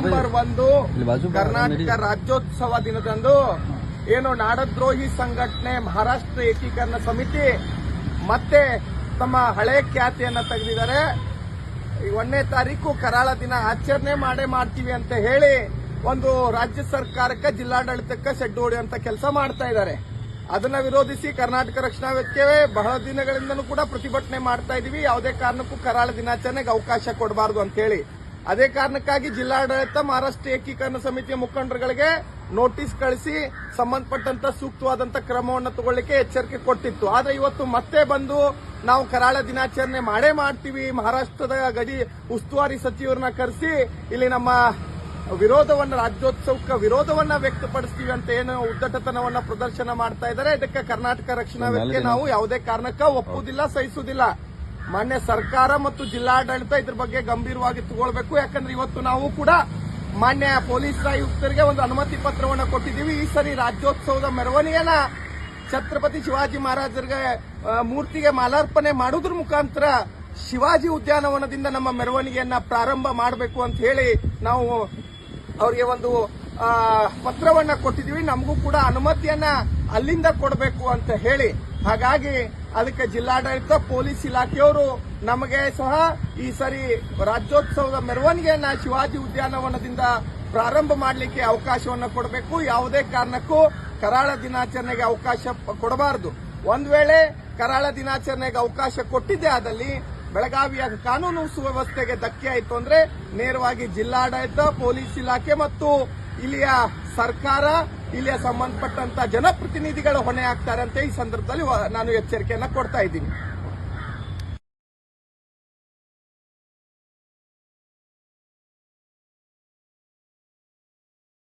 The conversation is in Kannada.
ನವೆಂಬರ್ ಒಂದು ಕರ್ನಾಟಕ ರಾಜ್ಯೋತ್ಸವ ದಿನದಂದು ಏನು ನಾಡದ್ರೋಹಿ ಸಂಘಟನೆ ಮಹಾರಾಷ್ಟ್ರ ಏಕೀಕರಣ ಸಮಿತಿ ಮತ್ತೆ ತಮ್ಮ ಹಳೆ ಖ್ಯಾತಿಯನ್ನ ತೆಗೆದಿದ್ದಾರೆ. ಒಂದನೇ ತಾರೀಕು ಕರಾಳ ದಿನ ಆಚರಣೆ ಮಾಡೇ ಮಾಡ್ತೀವಿ ಅಂತ ಹೇಳಿ ಒಂದು ರಾಜ್ಯ ಸರ್ಕಾರಕ್ಕೆ ಜಿಲ್ಲಾಡಳಿತಕ್ಕೆ ಸೆಡ್ಡು ಹೊಡೆಯುವಂತ ಕೆಲಸ ಮಾಡ್ತಾ ಇದ್ದಾರೆ. ಅದನ್ನ ವಿರೋಧಿಸಿ ಕರ್ನಾಟಕ ರಕ್ಷಣಾ ವೇದಿಕೆ ಬಹಳ ದಿನಗಳಿಂದಲೂ ಕೂಡ ಪ್ರತಿಭಟನೆ ಮಾಡ್ತಾ ಇದೀವಿ. ಯಾವುದೇ ಕಾರಣಕ್ಕೂ ಕರಾಳ ದಿನಾಚರಣೆಗೆ ಅವಕಾಶ ಕೊಡಬಾರದು ಅಂತ ಹೇಳಿ ಅದೇ ಕಾರಣಕ್ಕಾಗಿ ಜಿಲ್ಲಾಡಳಿತ ಮಹಾರಾಷ್ಟ್ರ ಏಕೀಕರಣ ಸಮಿತಿಯ ಮುಖಂಡರುಗಳಿಗೆ ನೋಟಿಸ್ ಕಳಿಸಿ ಸಂಬಂಧಪಟ್ಟಂತ ಸೂಕ್ತವಾದಂತ ಕ್ರಮವನ್ನು ತಗೊಳ್ಳಿಕ್ಕೆ ಎಚ್ಚರಿಕೆ ಕೊಟ್ಟಿತ್ತು. ಆದ್ರೆ ಇವತ್ತು ಮತ್ತೆ ಬಂದು ನಾವು ಕರಾಳ ದಿನಾಚರಣೆ ಮಾಡೇ ಮಾಡ್ತೀವಿ. ಮಹಾರಾಷ್ಟ್ರದ ಗಡಿ ಉಸ್ತುವಾರಿ ಸಚಿವರನ್ನ ಕರೆಸಿ ಇಲ್ಲಿ ನಮ್ಮ ವಿರೋಧವನ್ನ ರಾಜ್ಯೋತ್ಸವಕ್ಕೆ ವಿರೋಧವನ್ನ ವ್ಯಕ್ತಪಡಿಸ್ತೀವಿ ಅಂತ ಏನು ಉದ್ದಟತನವನ್ನ ಪ್ರದರ್ಶನ ಮಾಡ್ತಾ ಇದ್ದಾರೆ. ಇದಕ್ಕೆ ಕರ್ನಾಟಕ ರಕ್ಷಣಾ ವೇದಿಕೆ ನಾವು ಯಾವುದೇ ಕಾರಣಕ್ಕ ಒಪ್ಪುವುದಿಲ್ಲ ಸಹಿಸುವುದಿಲ್ಲ. ಮಾನ್ಯ ಸರ್ಕಾರ ಮತ್ತು ಜಿಲ್ಲಾಡಳಿತ ಇದ್ರ ಬಗ್ಗೆ ಗಂಭೀರವಾಗಿ ತಗೊಳ್ಬೇಕು. ಯಾಕಂದ್ರೆ ಇವತ್ತು ನಾವು ಕೂಡ ಮಾನ್ಯ ಪೊಲೀಸ್ ಆಯುಕ್ತರಿಗೆ ಒಂದು ಅನುಮತಿ ಪತ್ರವನ್ನು ಕೊಟ್ಟಿದ್ದೀವಿ. ಈ ಸರಿ ರಾಜ್ಯೋತ್ಸವದ ಮೆರವಣಿಗೆನ ಛತ್ರಪತಿ ಶಿವಾಜಿ ಮಹಾರಾಜರಿಗೆ ಮೂರ್ತಿಗೆ ಮಾಲಾರ್ಪಣೆ ಮಾಡೋದ್ರ ಮುಖಾಂತರ ಶಿವಾಜಿ ಉದ್ಯಾನವನದಿಂದ ನಮ್ಮ ಮೆರವಣಿಗೆಯನ್ನ ಪ್ರಾರಂಭ ಮಾಡಬೇಕು ಅಂತ ಹೇಳಿ ನಾವು ಅವರಿಗೆ ಒಂದು ಪತ್ರವನ್ನ ಕೊಟ್ಟಿದ್ದೀವಿ. ನಮಗೂ ಕೂಡ ಅನುಮತಿಯನ್ನ ಅಲ್ಲಿಂದ ಕೊಡಬೇಕು ಅಂತ ಹೇಳಿ. ಹಾಗಾಗಿ ಅದಕ್ಕೆ ಜಿಲ್ಲಾಡಳಿತ, ಪೊಲೀಸ್ ಇಲಾಖೆಯವರು ನಮಗೆ ಸಹ ಈ ಸರಿ ರಾಜ್ಯೋತ್ಸವದ ಮೆರವಣಿಗೆಯನ್ನ ಶಿವಾಜಿ ಉದ್ಯಾನವನದಿಂದ ಪ್ರಾರಂಭ ಮಾಡಲಿಕ್ಕೆ ಅವಕಾಶವನ್ನು ಕೊಡಬೇಕು. ಯಾವುದೇ ಕಾರಣಕ್ಕೂ ಕರಾಳ ದಿನಾಚರಣೆಗೆ ಅವಕಾಶ ಕೊಡಬಾರದು. ಒಂದು ವೇಳೆ ಕರಾಳ ದಿನಾಚರಣೆಗೆ ಅವಕಾಶ ಕೊಟ್ಟಿದ್ದೇ ಆದಲ್ಲಿ ಬೆಳಗಾವಿಯ ಕಾನೂನು ಸುವ್ಯವಸ್ಥೆಗೆ ಧಕ್ಕೆ ಆಯಿತು ಅಂದ್ರೆ ನೇರವಾಗಿ ಜಿಲ್ಲಾಡಳಿತ, ಪೊಲೀಸ್ ಇಲಾಖೆ ಮತ್ತು ಇಲ್ಲಿಯ ಸರ್ಕಾರ ಇಲ್ಲಿಯ ಸಂಬಂಧಪಟ್ಟಂತ ಜನಪ್ರತಿನಿಧಿಗಳು ಹೊಣೆ ಆಗ್ತಾರೆ ಅಂತ ಈ ಸಂದರ್ಭದಲ್ಲಿ ನಾನು ಎಚ್ಚರಿಕೆಯನ್ನ ಕೊಡ್ತಾ ಇದ್ದೀನಿ.